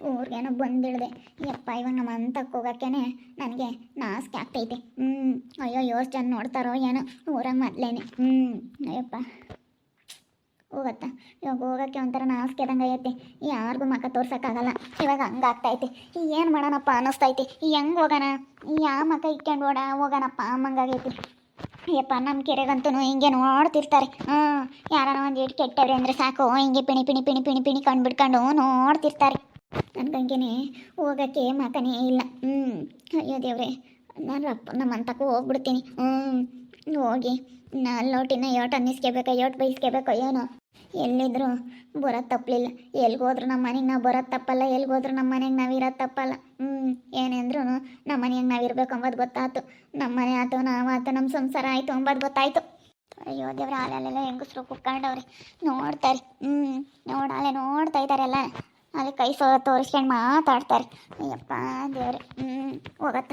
ಊರಿಗೇನೋ ಬಂದಿಳಿದೆ. ಯಪ್ಪ ಇವಾಗ ನಮ್ಮ ಅಂತಕ್ಕೆ ಹೋಗೋಕ್ಕೇನೆ ನನಗೆ ನಾಸ್ಕೆ ಆಗ್ತೈತೆ. ಹ್ಞೂ ಅಯ್ಯೋ, ಯೋಚನೆ ಜನ ನೋಡ್ತಾರೋ ಏನೋ ಊರಾಗ ಮೊದ್ಲೇನೆ. ಹ್ಞೂ ಅಯ್ಯಪ್ಪ. ಹೋಗತ್ತ. ಇವಾಗ ಹೋಗೋಕ್ಕೆ ಒಂಥರ ನಾಚಿಕೆದಂಗೆ ಐತೆ ಯಾರಿಗೂ ಮಕ್ಕ ತೋರ್ಸೋಕ್ಕಾಗಲ್ಲ. ಇವಾಗ ಹಂಗಾಗ್ತೈತೆ ಏನು ಮಾಡೋಣಪ್ಪ ಅನ್ನಿಸ್ತೈತೆ. ಹೆಂಗೆ ಹೋಗೋಣ? ಯಾವ ಮಕ್ಕ ಇಟ್ಕೊಂಡು ಓಡ ಹೋಗೋಣಪ್ಪ ಅಮ್ಮಂಗಾಗೈತಿ ಅಯ್ಯಪ್ಪ ನಮ್ಮ ಕೆರೆಗಂತೂ ಹಿಂಗೆ ನೋಡ್ತಿರ್ತಾರೆ. ಹ್ಞೂ ಯಾರು ಒಂದು ಏಟು ಕೆಟ್ಟವ್ರೆ ಅಂದರೆ ಸಾಕು. ಹಿಂಗೆ ಪಿಣಿ ಪಿಣಿ ಪಿಣಿ ಪಿಣಿ ಪಿಣಿ ಕಂಡುಬಿಡ್ಕೊಂಡು ನೋಡ್ತಿರ್ತಾರೆ. ನನ್ಗಂಗೆನೆ ಹೋಗೋಕ್ಕೆ ಮಾತನೇ ಇಲ್ಲ. ಹ್ಞೂ ಅಯ್ಯೋ ದೇವ್ರೆ, ನಾನು ಅಪ್ಪ ನಮ್ಮ ಅಂತಕ್ಕೂ ಹೋಗ್ಬಿಡ್ತೀನಿ. ಹ್ಞೂ ಹೋಗಿ, ನಾ ಲೋಟಿನ ಯೋಟ್ ಅನ್ನಿಸ್ಕೋಬೇಕು ಯೋಟ್ ಬೈಸ್ಕೋಬೇಕು, ಏನೋ. ಎಲ್ಲಿದ್ರು ಬರೋದು ತಪ್ಪಲಿಲ್ಲ ಎಲ್ಲಿಗೋದ್ರು ನಮ್ಮ ಮನೆಗೆ ನಾವು ಬರೋದು ತಪ್ಪಲ್ಲ ಎಲ್ಲಿಗೋದ್ರು ನಮ್ಮ ಮನೆಗೆ ನಾವು ಇರೋದು ತಪ್ಪಲ್ಲ. ಹ್ಞೂ ಏನೆಂದ್ರು ನಮ್ಮ ಮನೆಗೆ ನಾವು ಇರ್ಬೇಕು ಅಂಬೋದು ಗೊತ್ತಾಯ್ತು ನಮ್ಮ ಮನೆ ಆಯ್ತು ನಾವು ಆಯ್ತು ನಮ್ಮ ಸಂಸಾರ ಆಯಿತು ಅಂಬೋದು ಗೊತ್ತಾಯ್ತು. ಅಯ್ಯೋ ದೇವ್ರ ಅಲ್ಲೆಲ್ಲ ಹೆಂಗಸ್ರು ಕುತ್ಕೊಂಡವ್ರೆ ನೋಡ್ತಾರೆ. ಹ್ಞೂ ನೋಡಾಲೆ ನೋಡ್ತಾ ಇದ್ದಾರೆಲ್ಲ ಅಲ್ಲಿ ಕೈ ಸೋ ತೋರಿಸ್ಕೊಂಡು ಮಾತಾಡ್ತಾರೆ. ಅಯ್ಯಪ್ಪ ದೇವ್ರೆ ಹ್ಞೂ ಹೋಗತ್ತ.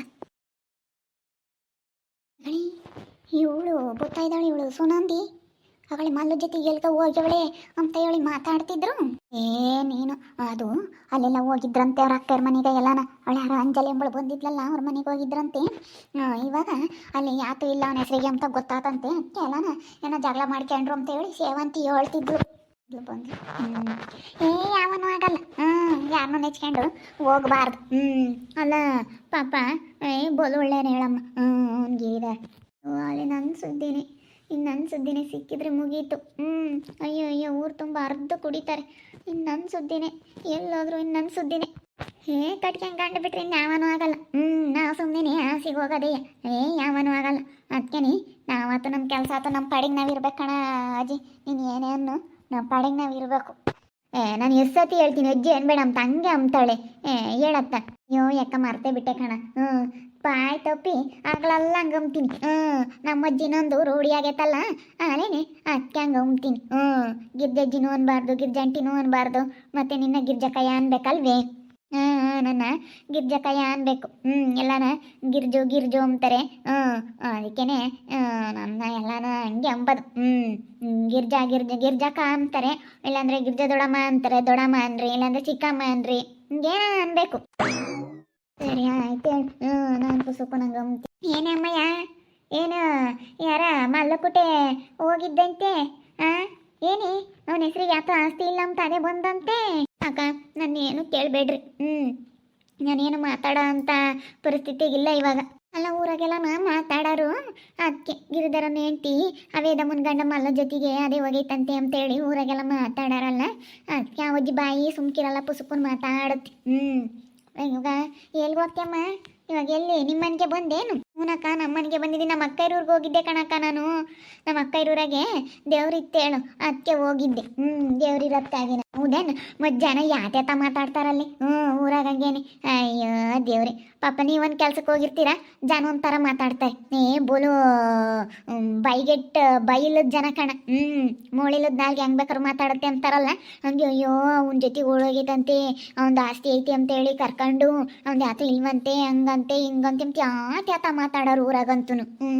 ಇವಳು ಗೊತ್ತಾ ಇದ್ದಾಳೆ, ಇವಳು ಸುನಂದಿ. ಅವಳೆ ಮಲ್ಲ ಜೊತೆ ಎಲ್ಕ ಹೋಗ್ಯವಳೆ ಅಂತ ಹೇಳಿ ಮಾತಾಡ್ತಿದ್ರು. ಏ ಅದು, ಅಲ್ಲೆಲ್ಲ ಹೋಗಿದ್ರಂತೆ ಅವ್ರ ಅಕ್ಕರ ಮನೆಗೆ ಎಲ್ಲಾನ. ಅವಳ ಯಾರು ಅಂಜಲಿ ಎಂಬಳು ಬಂದಿದ್ಲಲ್ಲ, ಅವ್ರ ಮನೆಗೆ ಹೋಗಿದ್ರಂತೆ. ಇವಾಗ ಅಲ್ಲಿ ಯಾತು ಇಲ್ಲ ಅವನ ಹೆಸರಿಗೆ ಅಂತ ಗೊತ್ತಾತಂತೆ. ಅದಕ್ಕೆ ಎಲ್ಲಾನ ಏನೋ ಜಗಳ ಮಾಡ್ಕೊಂಡ್ರು ಅಂತ ಹೇಳಿ ಸೇವಂತಿ ಹೇಳ್ತಿದ್ರು. ಹ್ಮ್. ಏ, ಯಾವನು ಆಗಲ್ಲ. ಹ್ಞೂ ಯಾರನ್ನೂ ನೆಚ್ಕೊಂಡು ಹೋಗ್ಬಾರ್ದು. ಹ್ಞೂ ಅಲ್ಲ, ಪಾಪ, ಏ, ಬೋಲು ಹೇಳಮ್ಮ. ಹ್ಞೂ ಅವ್ನಿಗೆ ಅಲ್ಲಿ ನನ್ನ ಸುದ್ದಿನೇ. ಇನ್ನು ನನ್ನ ಸುದ್ದಿನೇ ಸಿಕ್ಕಿದ್ರೆ ಮುಗೀತು. ಹ್ಞೂ ಅಯ್ಯೋ ಅಯ್ಯೋ, ಊರು ತುಂಬ ಅರ್ಧ ಕುಡಿತಾರೆ. ಇನ್ನು ನನ್ನ ಸುದ್ದಿನೇ. ಎಲ್ಲೋದ್ರು ಇನ್ನು ನನ್ನ ಸುದ್ದಿನೇ. ಹೇ ಕಟ್ಕೊಂಡು ಕಂಡು ಬಿಟ್ರೆ ಇನ್ನು ಯಾವನೂ ಆಗಲ್ಲ. ಹ್ಞೂ ನಾವು ಸುಮ್ಮನೆ ಆಸಿಗೆ ಹೋಗೋದೇ ಏ, ಯಾವನೂ ಆಗಲ್ಲ. ಅದಕ್ಕೇನೆ ನಾವತ್ತು ನಮ್ಮ ಕೆಲಸ ಆತು ನಮ್ಮ ಪಾಡಿಗೆ ನಾವು ಇರ್ಬೇಕು ಕಣ ಅಜ್ಜಿ. ನೀನು ಏನೇ ಅನ್ನು ನಮ್ಮ ಪಾಡಿಗೆ ನಾವು ಇರಬೇಕು. ಏ, ನಾನು ಎಷ್ಟು ಸತಿ ಹೇಳ್ತೀನಿ ಅಜ್ಜಿ ಅನ್ಬೇಡ ನಮ್ಮ ಹಂಗೆ ಅಂಬ್ತಾಳೆ ಏ, ಹೇಳತ್ತ. ಅಯ್ಯೋ, ಯಾಕ ಮರ್ತೇ ಬಿಟ್ಟೆ ಕಣ. ಹ್ಞೂ. ಪಾಯ್ ತಪ್ಪಿ ಆಗ್ಲೆಲ್ಲ ಹಂಗೆ ಅಂಬ್ತೀನಿ ಹ್ಞೂ. ನಮ್ಮ ಅಜ್ಜಿನೊಂದು ರೂಢಿ ಆಗೈತಲ್ಲ ಅಲೇನೆ ಅದಕ್ಕೆ ಹಂಗೆ ಅಂಬ್ತೀನಿ ಹ್ಞೂ. ಗಿರ್ಜಜ್ಜಿನೂ ಅನ್ಬಾರ್ದು, ಗಿರ್ಜಂಟಿನೂ ಅನ್ಬಾರ್ದು, ಮತ್ತೆ ನಿನ್ನ ಗಿರ್ಜಕಯ್ಯ ಅನ್ಬೇಕಲ್ವೇ? ಹಾಂ ನನ್ನ ಗಿರ್ಜಕಯ್ಯ ಅನ್ಬೇಕು. ಹ್ಮ್, ಎಲ್ಲಾನ ಗಿರ್ಜು ಗಿರ್ಜು ಅಂತಾರೆ. ಹ್ಞೂ ಅದಕ್ಕೇನೆ ನನ್ನ ಎಲ್ಲಾನ ಹಂಗೆ ಅಂಬದು. ಹ್ಮ್, ಗಿರ್ಜಾ, ಗಿರ್ಜ ಗಿರ್ಜಕ ಅಂತಾರೆ. ಇಲ್ಲಾಂದ್ರೆ ಗಿರ್ಜ ದೊಡಮ್ಮ ಅಂತಾರೆ. ದೊಡಮ್ಮ ಅನ್ರಿ, ಇಲ್ಲಾಂದ್ರೆ ಚಿಕ್ಕಮ್ಮ ಅನ್ರಿ. ಹಿಂಗೇನ ಅನ್ಬೇಕು. ಸರಿ, ಆಯ್ತು ಹ್ಮ್, ನಾನು ಕುಸುಕು ನಂಗೆ ಏನೇ ಅಮ್ಮಯ್ಯ? ಏನು? ಯಾರ ಮಲ್ಲಕುಟೆ ಹೋಗಿದ್ದಂತೆ? ಆ? ಏನಿ? ಅವನ ಹೆಸರಿಗೆ ಯಾತ ಆಸ್ತಿ ಇಲ್ಲ ಅಂತ ಅದೇ ಬಂದಂತೆ? ಅಕ್ಕ ನಾನು ಏನು ಕೇಳಬೇಡ್ರಿ. ಹ್ಞೂ ನಾನೇನು ಮಾತಾಡೋ ಅಂತ ಪರಿಸ್ಥಿತಿಗಿಲ್ಲ ಇವಾಗ. ಅಲ್ಲ, ಊರಾಗೆಲ್ಲ ನಾ ಮಾತಾಡೋರು. ಅದಕ್ಕೆ ಗಿರಿಧರನ ಹೆಂಡ್ತಿ, ಅವೇದ ಮುನ್ಗಂಡ ಮಲ್ಲ ಜೊತೆಗೆ ಅದೇ ಹೋಗೈತಂತೆ ಅಂತೇಳಿ ಊರಾಗೆಲ್ಲ ಮಾತಾಡಾರಲ್ಲ. ಅದಕ್ಕೆ ಆ ಅಜ್ಜಿ ಬಾಯಿ ಸುಮ್ಕಿರಲ್ಲ ಪುಸುಕೊಂಡು ಮಾತಾಡುತ್ತೆ. ಹ್ಞೂ ಇವಾಗ ಎಲ್ಲಿ ಹೋಗ್ತೀಯಮ್ಮ? ಇವಾಗ ಎಲ್ಲಿ? ನಿಮ್ಮ ಮನೆಗೆ ಬಂದೇನು? ಹ್ಞೂನಕ್ಕ ನಮ್ಮ ಮನೆಗೆ ಬಂದಿದ್ದೀನಿ. ನಮ್ಮ ಅಕ್ಕೈರೂರ್ಗೆ ಹೋಗಿದ್ದೆ ಕಣಕ್ಕ ನಾನು. ನಮ್ಮ ಅಕ್ಕ ಅಕ್ಕೈರೂರಾಗೆ ದೇವ್ರಿತ್ತೇಳು ಅದಕ್ಕೆ ಹೋಗಿದ್ದೆ. ಹ್ಞೂ ದೇವ್ರಿರತ್ತಾಗಿನ ಹೌದೇನ್? ಮಧ್ಯಾಹ್ನ ಯಾತ್ಯಾತ ಮಾತಾಡ್ತಾರಲ್ಲಿ. ಹ್ಞೂ ಊರಾಗ ಹಂಗೇನೆ. ಅಯ್ಯೋ, ದೇವ್ರಿ. ಪಾಪ ನೀವೊಂದು ಕೆಲ್ಸಕ್ಕೆ ಹೋಗಿರ್ತೀರಾ? ಜನ ಒಂಥರ ಮಾತಾಡ್ತಾರೆ. ಏ, ಬೋಲು ಬೈಗೆಟ್ ಬೈಲದ ಜನ ಕಣ. ಹ್ಞೂ ಮೋಳಿಲದ ನಾಲ್ಗೆ ಹೆಂಗ್ ಬೇಕಾದ್ರು ಮಾತಾಡುತ್ತೆ ಅಂತಾರಲ್ಲ. ಹಂಗೆ, ಅಯ್ಯೋ, ಅವನ ಜೊತೆ ಓಡೋಗೈತಂತೆ. ಅವ್ನ ಆಸ್ತಿ ಐತಿ ಅಂತ ಹೇಳಿ ಕರ್ಕೊಂಡು, ಅವ್ನ್ದು ಯಾತ ಇಲ್ವಂತೆ, ಹಂಗಂತೆ, ಹಿಂಗಂತೆ ಅಂತ ಯಾತ ಯಾತ ಮಾತಾಡೋರು ಊರಾಗಂತೂ ಹ್ಞೂ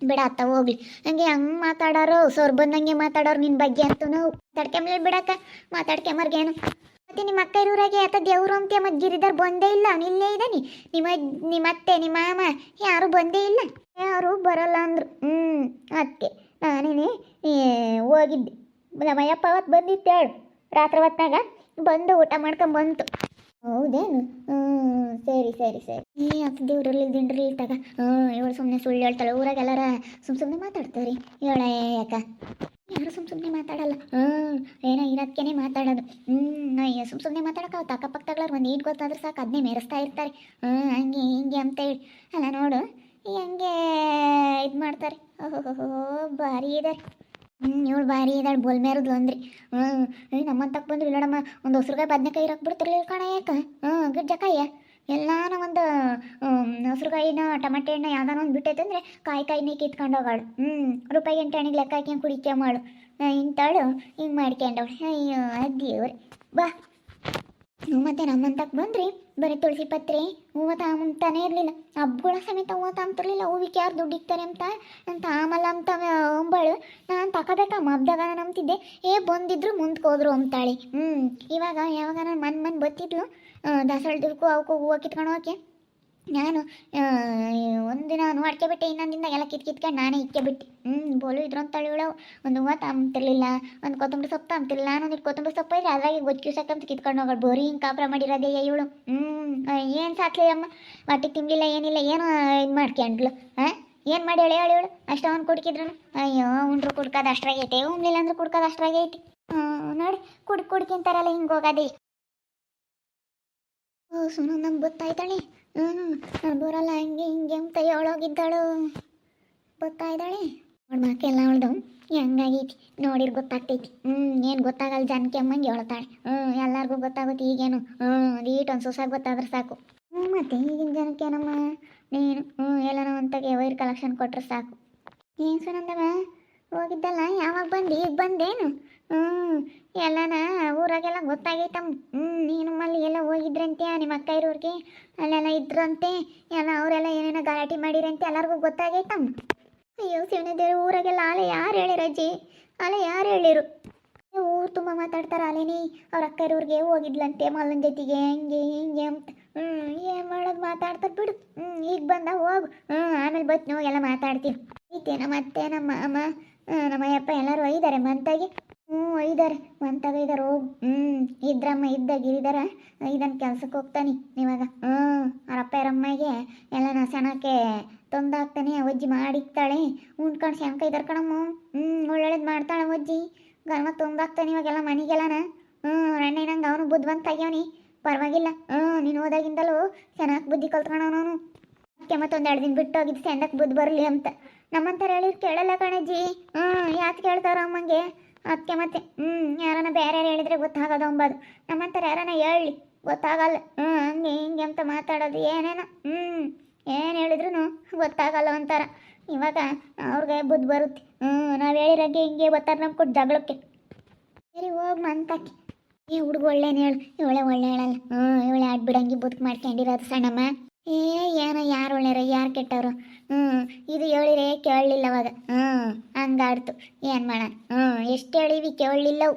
ಬಿಡ ಅತ್ತ, ಹೋಗ್ಲಿ. ಹಂಗೆ ಹಂಗೆ ಮಾತಾಡೋರು, ಸೋರ್ ಬಂದಂಗೆ ಮಾತಾಡೋರು ನಿನ್ನ ಬಗ್ಗೆ ಅಂತೂ ಮಾತಾಡ್ಕೊಂಬ್ಲಿ ಬಿಡಕ್ಕ. ಮಾತಾಡ್ಕೊಂಬರ್ಗೇನು ಮತ್ತೆ ನಿಮ್ಮ ಅಕ್ಕ ಇರೋರಾಗೆ ಆತ ದೇವ್ರು ಅಂತ ಮತ್ತೆ ಗಿರಿದಾರ್ ಬಂದೇ ಇಲ್ಲ. ಇಲ್ಲೇ ಇದ್ದಾನೆ ನಿಮ್ಮ ನಿಮ್ಮ ಅತ್ತೆ, ನಿಮ್ಮ ಮಾಮ ಯಾರು ಬಂದೇ ಇಲ್ಲ. ಯಾರು ಬರಲ್ಲ ಅಂದ್ರು. ಹ್ಞೂ ಅದಕ್ಕೆ ನಾನೇನೆ ಹೋಗಿದ್ದೆ. ನಮ್ಮಯ್ಯಪ್ಪ ಅವತ್ತು ಬಂದಿತ್ತು ರಾತ್ರಿ ಹೊತ್ತಾಗ ಬಂದು ಊಟ ಮಾಡ್ಕೊಂಬಂತು. ಹೌದೇನು? ಹ್ಞೂ ಸರಿ ಸರಿ ಸರಿ. ಏ ಅಪ್ಪ ದೇವ್ರಲ್ಲಿ ದಿಂಡ್ರಲ್ಲಿ ತಗ ಹ್ಞೂ, ಇವಳು ಸುಮ್ಮನೆ ಸುಳ್ಳು ಹೇಳ್ತಾಳೆ. ಊರಾಗ ಎಲ್ಲಾರ ಸುಮ್ಮ ಸುಮ್ಮನೆ ಮಾತಾಡ್ತಾರೆ ಹೇಳ ಯಾಕ? ಯಾರು ಸುಮ್ ಸುಮ್ಮನೆ ಮಾತಾಡಲ್ಲ? ಹ್ಞೂ, ಏನೋ ಇರೋದಕ್ಕೇನೆ ಮಾತಾಡೋದು. ಹ್ಞೂ ಅಯ್ಯ ಸುಮ್ ಸುಮ್ಮನೆ ಮಾತಾಡೋಕೆ ಅಕ್ಕಪಕ್ಕದಾಗ್ಲಾರ ಒಂದು ಈಟ್ ಗೊತ್ತಾದ್ರೆ ಸಾಕು ಅದನ್ನೇ ಮೆರೆಸ್ತಾ ಇರ್ತಾರೆ. ಹ್ಞೂ, ಹಂಗೆ, ಹಿಂಗೆ ಅಂತ ಹೇಳಿ. ಅಲ್ಲ ನೋಡು, ಹೆಂಗೆ ಇದು ಮಾಡ್ತಾರೆ? ಓಹೋ ಭಾರಿ ಇದಾರೆ ಹ್ಞೂ, ಇವಳು ಭಾರಿ ಇದ್ದಾಳೆ ಬೋಲ್ ಮೇರದ್ಲು ಅಂದ್ರಿ. ಹ್ಞೂ ನಮ್ಮಂತಕ್ಕೆ ಬಂದ್ರು ಇಲ್ಲಡಮ್ಮ, ಒಂದು ಹಸ್ರುಗಾಯಿ ಬದನೆಕಾಯಿ ಇರಕ್ಕೆ ಬಿಡ್ತಿರ್ಲಿಲ್ಲ ಕಣ ಯಾಕೆ? ಹ್ಞೂ ಗಿಡ್ಜಕಾಯಿ ಎಲ್ಲಾನ ಒಂದು ಹಸ್ರುಗಾಯಿನ, ಟಮಾಟೆ ಹಣ್ಣು ಯಾವ್ದಾನ ಒಂದು ಬಿಟ್ಟೈತೆ ಅಂದರೆ ಕಾಯಿ ಕಾಯಿನೇ ಕಿತ್ಕೊಂಡು ಹೋಗಾಳು ಹ್ಞೂ ರೂಪಾಯಿ ಎಂಟು ಹಣ್ಣಿಗೆ ಲೆಕ್ಕ ಹಾಕ್ಯಂಡು ಕುಡಿಕೆ ಮಾಡು ಇಂತಾಳು ಹಿಂಗೆ ಮಾಡ್ಕೊಂಡವಳು ಅಯ್ಯೋ ಅದೇವ್ರಿ ಬಾ. ಮತ್ತೆ ನಮ್ಮಂತಕ್ಕೆ ಬಂದ್ರಿ. ಬರೀ ತುಳಸಿ ಪತ್ರೆ, ಹೂವು ತಾಮಂತಾನೇ ಇರಲಿಲ್ಲ. ಹಬ್ಬಗಳ ಸಮೇತ ಹೂವು ತಾಮ್ತಿರ್ಲಿಲ್ಲ ಹೂವಿಗೆ ಯಾರು ದುಡ್ಡು ಇಕ್ತಾರೆ ಅಂತ? ಅಂತ ತಾಮಲ್ಲ ಅಂತ ಅಂಬಳು. ನಾನು ತಗೋಬೇಕಮ್ಮ ಹಬ್ದಾಗ ನಂಬ್ತಿದ್ದೆ. ಏ, ಬಂದಿದ್ರು ಮುಂದಕ್ಕೆ ಹೋದ್ರು ಅಂತಾಳೆ ಹ್ಞೂ ಇವಾಗ ಯಾವಾಗ ನಾನು ಮನ್ ಮನ್ ಬತ್ತಿದ್ಲು ದಾಸವಾಳದಕ್ಕೂ ಅವಕ್ಕೂ ಹೂವು ಕಿತ್ಕೊಂಡು ಹೋಗಿ ನಾನು ಒಂದಿನ ನೋಡ್ಕೆ ಬಿಟ್ಟೆ ಇನ್ನೊಂದು ದಿನ ಎಲ್ಲ ಕಿತ್ ಕಿತ್ಕೊಂಡು ನಾನೇ ಇಕ್ಕೆ ಬಿಟ್ಟೆ. ಹ್ಞೂ ಬೋಲು ಇದ್ರು ಅಂತ ಒಂದು ಹೂವು ತಾಂತಿರ್ಲಿಲ್ಲ ಒಂದು ಕೊತ್ತಂಬರಿ ಸೊಪ್ಪು ತಾಂತಿರ್ಲಿಲ್ಲ ನಾನು ಒಂದು ಕೊತ್ತಂಬರಿ ಸೊಪ್ಪು ಇದ್ರೆ ಅದ್ರಾಗೆ ಗೊಜ್ಜು ಸಾಕಂತ ಕಿತ್ಕೊಂಡು ಹೋಗೋಳು. ಬೋರಿ ಹಿಂಗೆ ಕಾಪುರ ಮಾಡಿರೋದೇ ಇವಳು. ಹ್ಞೂ ಏನು ಸಾಕ್ಲಿ ಅಮ್ಮ? ಹೊಟ್ಟೆ ತಿನ್ಲಿಲ್ಲ ಏನಿಲ್ಲ, ಏನು ಇದು ಮಾಡ್ಕೊಂಡ್ಲು ಹಾಂ ಏನು ಮಾಡಿ ಹೇಳಿ ಹೇಳಿ ಹೇಳು. ಅಷ್ಟು ಅವ್ನು ಕುಡ್ಕಿದ್ರು ಅಯ್ಯೋ, ಉಂಡ್ರು ಕುಡ್ಕೋದು ಅಷ್ಟ್ರಾಗೈತೆ, ಉಣ್ಲಿಲ್ಲ ಅಂದ್ರೆ ಕುಡ್ಕೋದು ಅಷ್ಟ್ರಾಗೈತಿ. ನೋಡಿ, ಕುಡ್ ಕುಡ್ಕಿಂತಾರಲ್ಲ, ಹಿಂಗೆ ಹೋಗೋದೇ. ಓ ಸುನು ನಮ್ಗೆ ಗೊತ್ತಾಯ್ತಾಳೆ ಹ್ಞೂ ನಾನು ಬರಲ್ಲ, ಹಂಗೆ, ಹಿಂಗೆ ಅಂತ ಹೇಳೋಗಿದ್ದಾಳು ಗೊತ್ತಾಯ್ತಾಳೆ ಅವಳ ಮಾಕೆಲ್ಲ ಅವಳ್ದು. ಹೆಂಗಾಗೈತಿ? ನೋಡಿರ್ ಗೊತ್ತಾಗ್ತೈತಿ. ಹ್ಞೂ ಏನು ಗೊತ್ತಾಗಲ್ಲ ಜನಕ್ಕೆ ಅಮ್ಮಂಗೆ ಹೇಳ್ತಾಳೆ. ಹ್ಞೂ ಎಲ್ಲರಿಗೂ ಗೊತ್ತಾಗುತ್ತೆ ಈಗೇನು. ಹ್ಞೂ ಅದೀಟ್ ಒಂದು ಸೊಸಾಗಿ ಗೊತ್ತಾದ್ರೆ ಸಾಕು. ಹ್ಞೂ ಮತ್ತೆ ಈಗಿನ ಜನಕ್ಕೆ ಏನಮ್ಮ? ನೀನು? ಹ್ಞೂ ಎಲ್ಲನೋ ಅಂತಗೆ ವೈರ್ ಕಲೆಕ್ಷನ್ ಕೊಟ್ಟರೆ ಸಾಕು. ಏನು ಸುನಂದವ ಹೋಗಿದ್ದಲ್ಲ, ಯಾವಾಗ ಬಂದು? ಈಗ ಬಂದೇನು? ಹ್ಞೂ ಎಲ್ಲನ ಊರಾಗೆಲ್ಲ ಗೊತ್ತಾಗೈತಮ್ಮ. ಹ್ಞೂ ನೀನು ಮಲ್ಲಿ ಎಲ್ಲ ಹೋಗಿದ್ರಂತೆ, ನಿಮ್ಮ ಅಕ್ಕ ಇರೋರಿಗೆ. ಅಲ್ಲೆಲ್ಲ ಇದ್ರಂತೆ, ಎಲ್ಲ ಅವರೆಲ್ಲ ಏನೇನೋ ಗಲಾಟೆ ಮಾಡಿರಂತೆ, ಎಲ್ಲರಿಗೂ ಗೊತ್ತಾಗೈತಮ್ಮ. ಅಯ್ಯೋ, ಶಿವನ ದೇವ್ರು, ಊರಾಗೆಲ್ಲ ಆಲೆ ಯಾರು ಹೇಳಿರ ಅಜ್ಜಿ? ಅಲೆ ಯಾರು ಹೇಳಿರು? ಊರು ತುಂಬ ಮಾತಾಡ್ತಾರೆ ಅಲೇನಿ ಅವ್ರ ಅಕ್ಕ ಇರೋರಿಗೆ ಹೋಗಿದ್ಲಂತೆ ಮಲ್ಲನ ಜೊತೆಗೆ, ಹಂಗೆ, ಹಿಂಗೆ ಅಂತ. ಹ್ಞೂ ಏನು ಮಾಡೋದು ಮಾತಾಡ್ತಾರೆ ಬಿಡು. ಹ್ಞೂ ಈಗ ಬಂದ ಹೋಗು. ಹ್ಞೂ ಆಮೇಲೆ ಬತ್ತಿ ಹೋಗೆಲ್ಲ ಮಾತಾಡ್ತೀನಿ ನಮ್ಮ ಅತ್ತೆ ನಮ್ಮ ಅಮ್ಮ? ನಮ್ಮ ಅಯ್ಯಪ್ಪ ಎಲ್ಲರೂ ಒಯ್ದಾರೆ ಮಂತಾಗಿ ಹ್ಞೂ ಒಯ್ದಾರೆ ಮಂತಾಗ ಇದಾರೆ ಹೋಗು ಹ್ಞೂ ಇದ್ರಮ್ಮ ಇದ್ದಾಗ ಇರಿದಾರ ಇದನ್ನು ಕೆಲ್ಸಕ್ಕೆ ಹೋಗ್ತಾನೆ ಇವಾಗ ಹ್ಞೂ ಅವರಪ್ಪ ಎಲ್ಲನ ಎಲ್ಲ ನಸಣಕ್ಕೆ ತೊಂದಾಗ್ತಾನೆ ಅಜ್ಜಿ ಮಾಡಿಕ್ತಾಳೆ ಉಂಡ್ಕೊಂಡು ಶಂಕ ಇದಾರೆ ಕಣಮ್ಮ. ಹ್ಞೂ ಒಳ್ಳೊಳ್ಳೇದು ಮಾಡ್ತಾಳೆ ಅಜ್ಜಿ ಗಲ್ಮ ತೊಂದಾಗ್ತಾನೆ ಇವಾಗೆಲ್ಲ ಮನೆಗೆಲ್ಲನ. ಹ್ಞೂ ಅಣ್ಣನಂಗೆ ಅವನು ಬುದ್ಧಿವಂತ ಆಗ್ಯಾವನಿ ಪರವಾಗಿಲ್ಲ. ಹ್ಞೂ ನೀನು ಹೋದಾಗಿಂದಲೂ ಚೆನ್ನಾಗಿ ಬುದ್ಧಿ ಕಲ್ತ್ಕೊಂಡವನು ಅದಕ್ಕೆ ಮತ್ತೊಂದು ಎರಡು ದಿನ ಬಿಟ್ಟು ಹೋಗಿದ್ದು ಸೆಂಡಕ್ಕೆ ಬುದ್ಧಿ ಬರಲಿ ಅಂತ. ನಮ್ಮಂತರ ಹೇಳಿದ್ರು ಕೇಳಲ್ಲ ಕಣಜ್ಜಿ ಹ್ಞೂ ಯಾಕೆ ಕೇಳ್ತಾರ ಅಮ್ಮಂಗೆ. ಅದಕ್ಕೆ ಮತ್ತೆ ಹ್ಞೂ ಯಾರನ್ನ ಬೇರೆ ಹೇಳಿದ್ರೆ ಗೊತ್ತಾಗೋದು ಅಂಬೋದು. ನಮ್ಮಂತರ ಯಾರನ್ನ ಹೇಳಿ ಗೊತ್ತಾಗಲ್ಲ. ಹ್ಞೂ ಹಂಗೆ ಹಿಂಗೆ ಅಂತ ಮಾತಾಡೋದು ಏನೇನೋ. ಹ್ಞೂ ಏನು ಹೇಳಿದ್ರು ಗೊತ್ತಾಗಲ್ಲ ಅಂತಾರ. ಇವಾಗ ಅವ್ರಿಗೆ ಬುದ್ಧಿ ಬರುತ್ತೆ. ಹ್ಞೂ ನಾವು ಹೇಳಿರಂಗೆ ಹಿಂಗೆ ಬರ್ತಾರೆ ನಮ್ಮ ಕೊಟ್ಟು ಜಗಳಕ್ಕೆ. ಸರಿ, ಹೋಗಿ ಮಂತಾಕಿ ಈ ಹುಡುಗ ಒಳ್ಳೆನ ಹೇಳು. ಇವಳೆ ಒಳ್ಳೆ ಹೇಳಲ್ಲ. ಹ್ಞೂ ಇವಳೆ ಆಡ್ಬಿಡಂಗಿ ಬದುಕು ಮಾಡ್ಕೊಂಡಿರೋದು ಸಣ್ಣಮ್ಮ. ಏ, ಏನೋ, ಯಾರು ಒಳ್ಳೆಯರ ಯಾರು ಕೆಟ್ಟವರು? ಹ್ಞೂ ಇದು ಹೇಳಿರೇ ಕೇಳಲಿಲ್ಲ ಅವಾಗ ಹ್ಞೂ ಹಂಗಾಡ್ತು. ಏನು ಮಾಡೋಣ? ಹ್ಞೂ ಎಷ್ಟು ಹೇಳಿವಿ ಕೇಳಲಿಲ್ಲವು.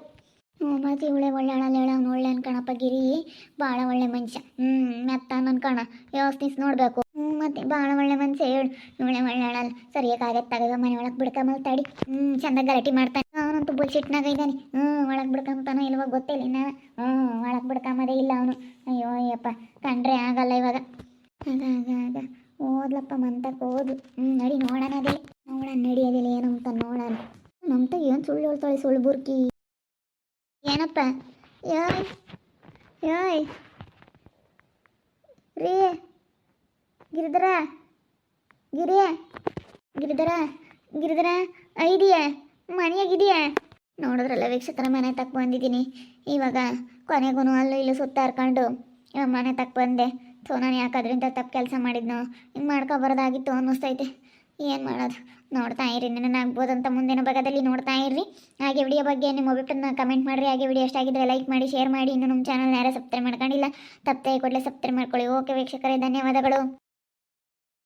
ಹ್ಞೂ ಮತ್ತು ಇವಳೆ ಒಳ್ಳೆ ಹೇಳ ಅವ್ನು ಒಳ್ಳೆ ಅನ್ಕಣಪ್ಪ ಗಿರಿ ಭಾಳ ಒಳ್ಳೆ ಮನುಷ್ಯ. ಹ್ಞೂ ಮೆತ್ತ ಅನ್ಕಣ. ಯೋಸ್ನಿಸ್ ನೋಡಬೇಕು. ಹ್ಞೂ ಮತ್ತೆ ಭಾಳ ಒಳ್ಳೆ ಮನುಷ್ಯ ಹೇಳು. ಇವಳೆ ಒಳ್ಳೆ ಸರಿಯಾಗಿ ತಗದ ಮನೆ ಒಳಗೆ ಬಿಡ್ಕೊಂಬಲ್ ತಡಿ ಹ್ಞೂ ಚಂದ ಗಲಾಟೆ ಮಾಡ್ತಾನೆ. ಅವನಂತೂ ಬುಲ್ಸಿಟ್ನಾಗ ಇದ್ದಾನೆ ಹ್ಞೂ ಒಳಗೆ ಬಿಡ್ಕಂತಾನೋ ಇಲ್ವೋ ಗೊತ್ತಿಲ್ಲ ಇನ್ನ. ಹ್ಞೂ ಒಳಗೆ ಬಿಡ್ಕಂಬದೇ ಇಲ್ಲ ಅವನು. ಅಯ್ಯೋ, ಅಯ್ಯಪ್ಪ. ಕಂಡ್ರೆ ಆಗಲ್ಲ ಇವಾಗ. ಆಗ ಓದ್ಲಪ್ಪ ಮಂತಕ್ಕೆ ಓದು. ಹ್ಞೂ ನಡಿ ನೋಡೋಣ ಅದೇ ನೋಡೋಣ ನಡಿಯೋದಿಲ್ಲ ಏನಂತ ನೋಡೋಣ. ನಮ್ತ ಏನು ಸುಳ್ಳು ಹೇಳ್ತಾಳೆ ಸುಳ್ಳು ಬುರ್ಕಿ. ಏನಪ್ಪ? ಯಾಯ್ ಯಾಯ್ ರೀ, ಗಿರಿಧರ, ಗಿರಿ, ಗಿರಿಧರ ಗಿರಿಧರ ಐದಿಯ ಮನೆಯಾಗಿದೆಯಾ ನೋಡಿದ್ರಲ್ಲ, ವೀಕ್ಷಕರ ಮನೆ ತಕ್ಕ ಬಂದಿದ್ದೀನಿ. ಇವಾಗ ಕೊನೆಗೂ ಅಲ್ಲೂ ಇಲ್ಲೂ ಸುತ್ತಾರ್ಕೊಂಡು ಮನೆ ತಕ್ಕ ಬಂದೆ. ಸೊ ನಾನು ಯಾಕೆ ಅದರಿಂದ ತಪ್ಪು ಕೆಲಸ ಮಾಡಿದ್ನೋ? ಹಿಂಗೆ ಮಾಡ್ಕೊಬಾರ್ದಾಗಿತ್ತು ಅನ್ನಿಸ್ತೈತೆ. ಏನು ಮಾಡೋದು? ನೋಡ್ತಾ ಇರಿ ಆಗ್ಬೋದಂತ ಮುಂದಿನ ಭಾಗದಲ್ಲಿ ನೋಡ್ತಾ ಇರ್ರಿ. ಹಾಗೆ ವಿಡಿಯೋ ಬಗ್ಗೆ ನಿಮ್ಮ ಅಭಿಪ್ರಾಯನ ಕಮೆಂಟ್ ಮಾಡಿರಿ. ಹಾಗೆ ವಿಡಿಯೋ ಎಷ್ಟಾಗಿದ್ರೆ ಲೈಕ್ ಮಾಡಿ ಶೇರ್ ಮಾಡಿ. ಇನ್ನು ನಮ್ಮ ಚಾನಲ್ನ ಯಾರೇ ಸಬ್ಸ್ಕ್ರೈಬ್ ಮಾಡ್ಕೊಂಡಿಲ್ಲ, ತಪ್ಪದೆ ಕೂಡಲೇ ಸಬ್ಸ್ಕ್ರೈಬ್ ಮಾಡ್ಕೊಳ್ಳಿ. ಓಕೆ ವೀಕ್ಷಕರೇ, ಧನ್ಯವಾದಗಳು.